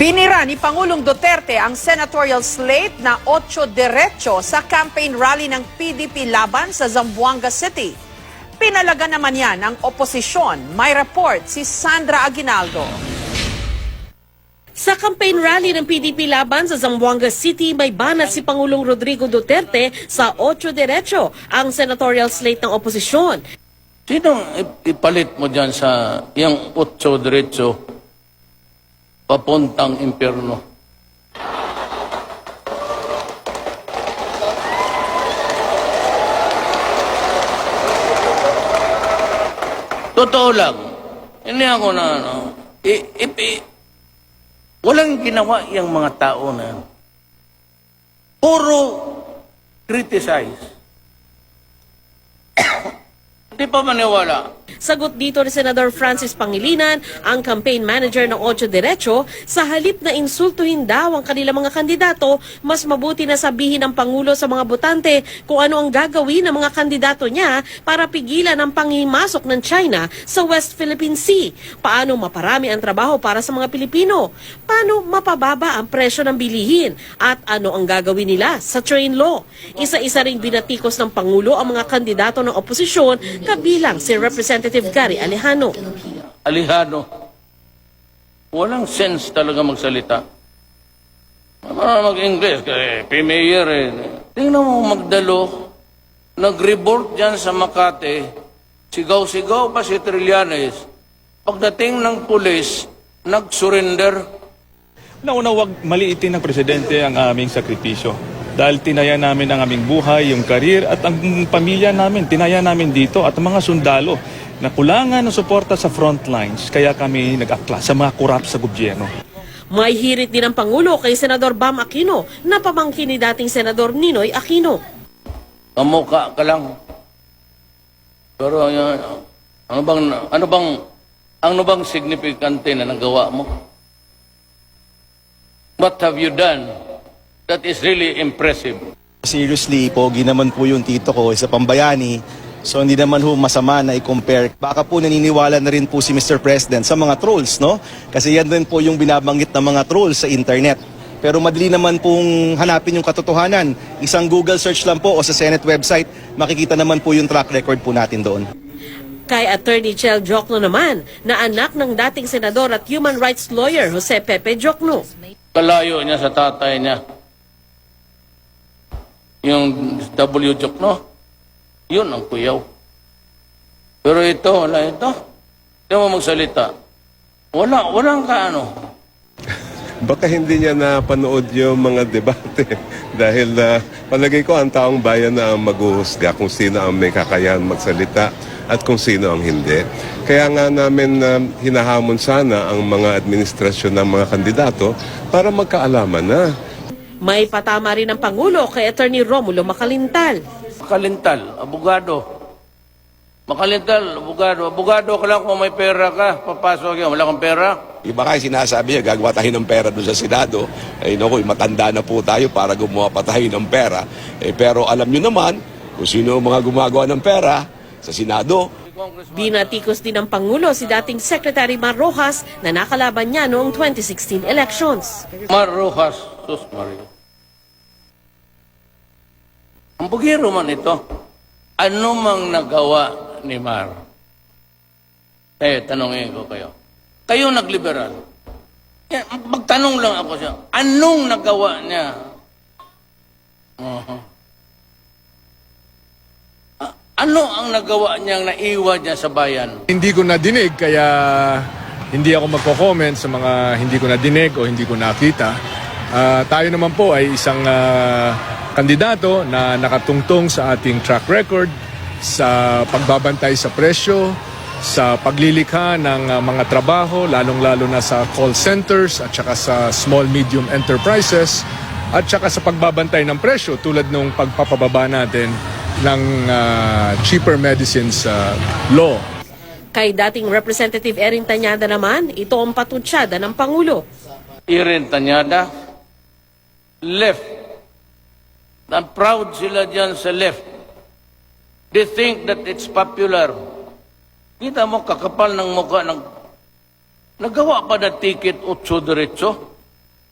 Binira ni Pangulong Duterte ang senatorial slate na Ocho Derecho sa campaign rally ng PDP laban sa Zamboanga City. Pinalaga naman yan ng oposisyon. May report si Sandra Aguinaldo. Sa campaign rally ng PDP laban sa Zamboanga City, may banat si Pangulong Rodrigo Duterte sa Ocho Derecho, ang senatorial slate ng oposisyon. Sinong ip- ipalit mo dyan sa yung otso diretso papuntang impyerno? Totoo lang. Hindi ako na ano. I, i- i- walang ginawa yung mga tao na yan. Puro criticize. Hindi pa maniwala. Sagot dito ni Senador Francis Pangilinan, ang campaign manager ng Ocho Derecho, sa halip na insultuhin daw ang kanilang mga kandidato, mas mabuti na sabihin ng Pangulo sa mga botante kung ano ang gagawin ng mga kandidato niya para pigilan ang panghimasok ng China sa West Philippine Sea. Paano maparami ang trabaho para sa mga Pilipino? Paano mapababa ang presyo ng bilihin? At ano ang gagawin nila sa train law? Isa-isa ring binatikos ng Pangulo ang mga kandidato ng oposisyon kabilang si Representative Gary Alejano. Alihano. Walang sense talaga magsalita. Ano mag-English? Eh, P-Mayor eh. Tingnan mo magdalo. Nag-report dyan sa Makati. Sigaw-sigaw pa si Trillanes. Pagdating ng pulis, nag-surrender. Nauna, wag maliitin ng presidente ang aming sakripisyo. Dahil tinaya namin ang aming buhay, yung karir at ang pamilya namin. Tinaya namin dito at ang mga sundalo na kulangan ng suporta sa front lines. Kaya kami nag-akla sa mga kurap sa gobyerno. May hirit din ang Pangulo kay Senador Bam Aquino na pamangkin ni dating Senador Ninoy Aquino. Kamukha ka lang. Pero yan, ano bang, ano bang, ano bang significante na nagawa mo? What have you done that is really impressive? Seriously, pogi naman po yung tito ko, isa pambayani. So hindi naman ho masama na i-compare. Baka po naniniwala na rin po si Mr. President sa mga trolls, no? Kasi yan din po yung binabanggit ng mga trolls sa internet. Pero madali naman pong hanapin yung katotohanan. Isang Google search lang po o sa Senate website, makikita naman po yung track record po natin doon. Kay Attorney Chel Jokno naman, na anak ng dating senador at human rights lawyer Jose Pepe Jokno. Kalayo niya sa tatay niya. Yung W. Joke, no? Yun ang kuyaw. Pero ito, wala ito. Hindi mo magsalita. Wala, walang ka ano. Baka hindi niya napanood yung mga debate dahil uh, palagay ko ang taong bayan na ang maghuhusga kung sino ang may kakayahan magsalita at kung sino ang hindi. Kaya nga namin uh, hinahamon sana ang mga administrasyon ng mga kandidato para magkaalaman na. May patama rin ng Pangulo kay Attorney Romulo Macalintal. Makalintal, abogado. Makalintal, abogado. Abogado ka lang kung may pera ka. Papasok yan, wala kang pera. Iba nga sinasabi niya, gagawa tayo ng pera doon sa Senado. Eh, naku, matanda na po tayo para gumawa pa tayo ng pera. Eh, pero alam niyo naman, kung sino ang mga gumagawa ng pera sa Senado, Binatikos din ng Pangulo si dating Secretary Mar Rojas na nakalaban niya noong 2016 elections. Mar Rojas, sus Mario. Ang bugiro man ito, ano mang nagawa ni Mar? Eh, tanongin ko kayo. Kayo nagliberal. Yan, magtanong lang ako siya, anong nagawa niya? Uh-huh. A- ano ang nagawa niyang naiwan niya sa bayan? Hindi ko nadinig kaya hindi ako magko-comment sa mga hindi ko nadinig o hindi ko nakita. Ah, tayo naman po ay isang ah, kandidato na nakatungtong sa ating track record sa pagbabantay sa presyo, sa paglilikha ng ah, mga trabaho, lalong-lalo na sa call centers at saka sa small medium enterprises at saka sa pagbabantay ng presyo tulad ng pagpapababa natin ng ah, cheaper medicines ah, law. Kay dating Representative Erin Tanyada naman, ito ang patutsada ng Pangulo. Iren Tanyada, left. I'm proud sila dyan sa left. They think that it's popular. Kita mo, kakapal ng mukha ng... Nagawa pa na ticket 8 diretso?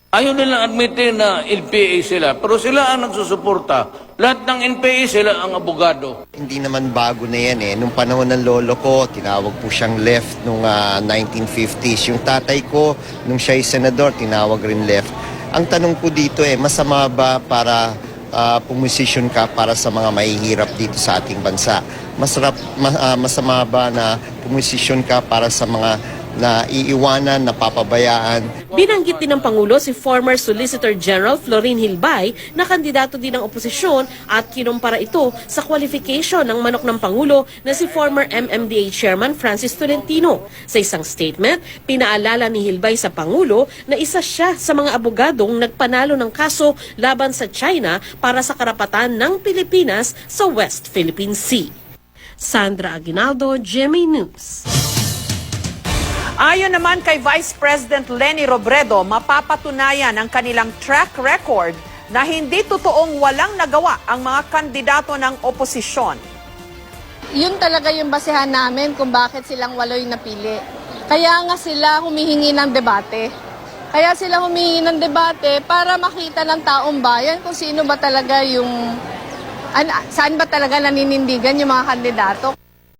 Ayaw nila admitin na NPA sila, pero sila ang nagsusuporta. Lahat ng NPA sila ang abogado. Hindi naman bago na yan eh. Nung panahon ng lolo ko, tinawag po siyang left nung ah, 1950s. Yung tatay ko, nung siya'y senador, tinawag rin left. Ang tanong po dito eh, masama ba para uh, pumusisyon ka para sa mga mahihirap dito sa ating bansa? Masarap, ma- ah, masama ba na pumusisyon ka para sa mga na iiwanan, napapabayaan, Binanggit din ng Pangulo si former Solicitor General Florin Hilbay na kandidato din ng oposisyon at kinumpara ito sa qualification ng manok ng Pangulo na si former MMDA Chairman Francis Tolentino. Sa isang statement, pinaalala ni Hilbay sa Pangulo na isa siya sa mga abogadong nagpanalo ng kaso laban sa China para sa karapatan ng Pilipinas sa West Philippine Sea. Sandra Aguinaldo, GMA News. Ayon naman kay Vice President Lenny Robredo, mapapatunayan ang kanilang track record na hindi totoong walang nagawa ang mga kandidato ng oposisyon. yun talaga yung basehan namin kung bakit silang walo yung napili. Kaya nga sila humihingi ng debate. Kaya sila humihingi ng debate para makita ng taong bayan kung sino ba talaga yung... An, saan ba talaga naninindigan yung mga kandidato.